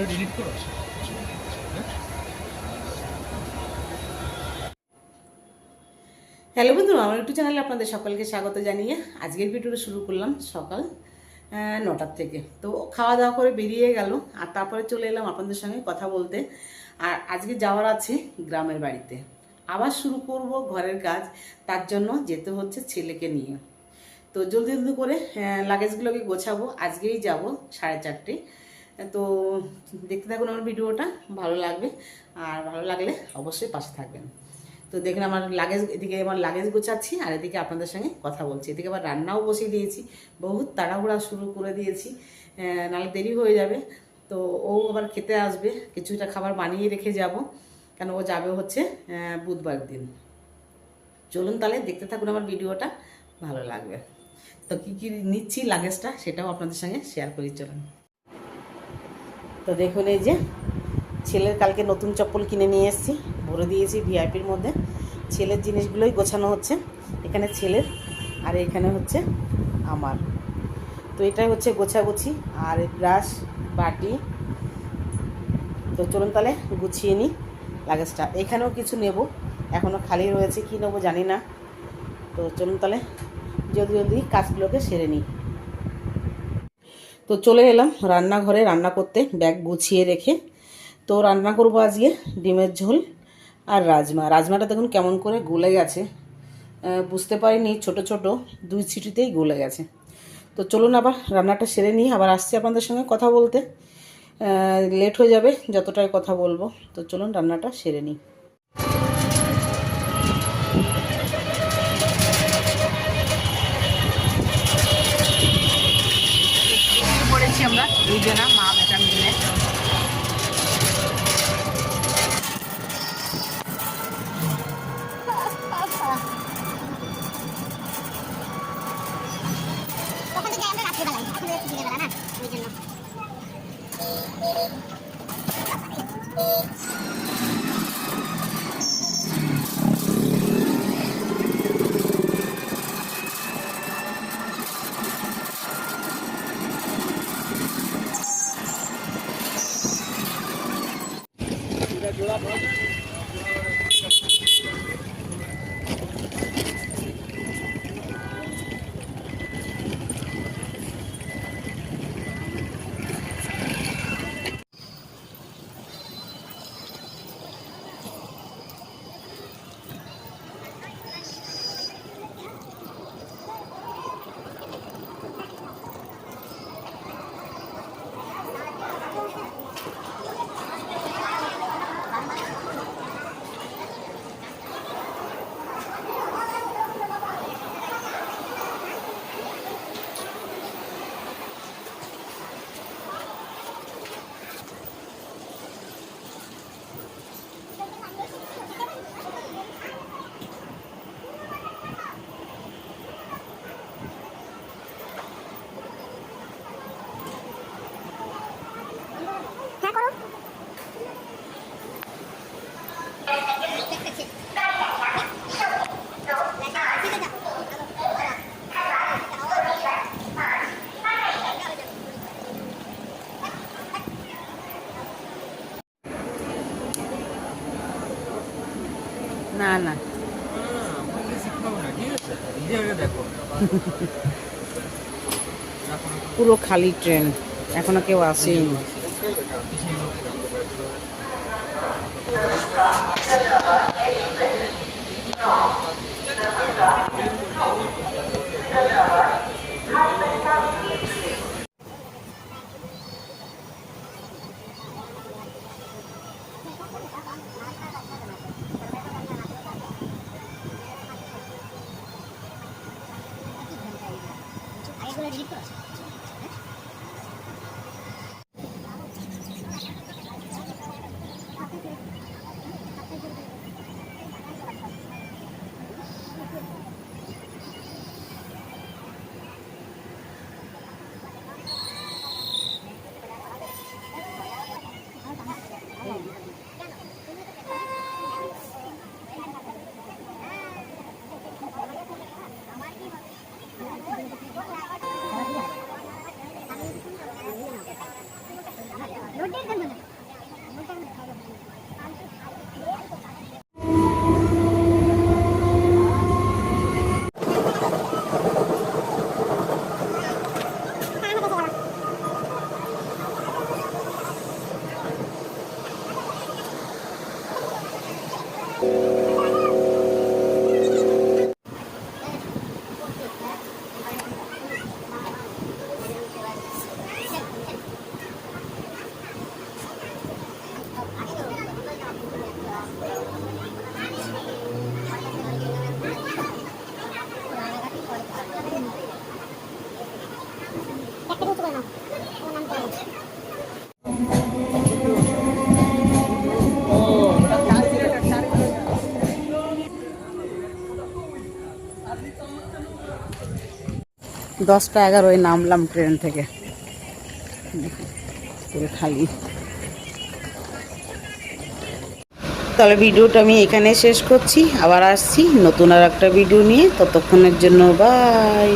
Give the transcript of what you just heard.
এগুলো ডিলিট করো। হ্যালো বন্ধুরা, আমার একটু চ্যানেলে আপনাদের সকলকে স্বাগত জানিয়ে আজকের ভিডিওটা শুরু করলাম সকাল নটার থেকে। তো খাওয়া দাওয়া করে বেরিয়ে গেল, আর তারপরে চলে এলাম আপনাদের সঙ্গে কথা বলতে। আর আজকে যাওয়ার আছে গ্রামের বাড়িতে। আবার শুরু করব ঘরের কাজ, তার জন্য যেতে হচ্ছে ছেলেকে নিয়ে। তো জলদি জলদি করে লাগেজগুলোকে গোছাবো। আজকেই যাব সাড়ে চারটে। তো দেখতে থাকুন আমার ভিডিওটা, ভালো লাগবে। আর ভালো লাগলে অবশ্যই পাশে থাকবেন। তো দেখুন আমার লাগেজ, এদিকে আমার লাগেজ গোছাচ্ছি, আর এদিকে আপনাদের সঙ্গে কথা বলছি। এদিকে আবার রান্নাও বসিয়ে দিয়েছি, বহুত তাড়াহুড়া শুরু করে দিয়েছি নাহলে দেরি হয়ে যাবে। তো ও আবার খেতে আসবে, কিছুটা খাবার বানিয়ে রেখে যাব, কেন ও যাবে হচ্ছে বুধবার দিন। চলুন তাহলে দেখতে থাকুন আমার ভিডিওটা, ভালো লাগবে। তো কী কী নিচ্ছি লাগেজটা, সেটাও আপনাদের সঙ্গে শেয়ার করি, চলুন। তো দেখুন এই যে, ছেলের কালকে নতুন চপ্পল কিনে নিয়ে এসেছি, ভরে দিয়েছি ভিআইপির মধ্যে। ছেলের জিনিসগুলোই গোছানো হচ্ছে, এখানে ছেলের, আর এখানে হচ্ছে আমার। তো এটাই হচ্ছে গোছাগুছি, আর ব্রাশ, বাটি। তো চলুন তাহলে গুছিয়ে নিই লাগেজটা এখানেও কিছু নেব এখনও খালি রয়েছে, কি নেব জানি না। তো চলুন তাহলে জলদি জলদি কাজগুলোকে সেরে নিই। তো চলে এলাম রান্নাঘরে রান্না করতে, ব্যাগ গুছিয়ে রেখে। তো রান্না করব আজকে ডিমের ঝোল আর রাজমা। রাজমাটা দেখুন কেমন করে গলে গেছে। বুঝতে পারিনি, ছোট ছোট, দুই ছিটিতেই গলে গেছে। তো চলুন আবার রান্নাটা সেরে নিই, আবার আসছি আপনাদের সঙ্গে কথা বলতে। লেট হয়ে যাবে, যতটাই কথা বলব। তো চলুন রান্নাটা সেরে নিই। হ্যাঁ না না। পুরো খালি ট্রেন এখনও কেউ আসেনি। আগেগুলো ডিলিট করো ದೊಡ್ಡ দশটা এগারোয় নামলাম ট্রেন থেকে। খালি। তাহলে ভিডিওটা আমি এখানে শেষ করছি। আবার আসছি নতুন আর একটা ভিডিও নিয়ে। ততক্ষণের জন্য বাই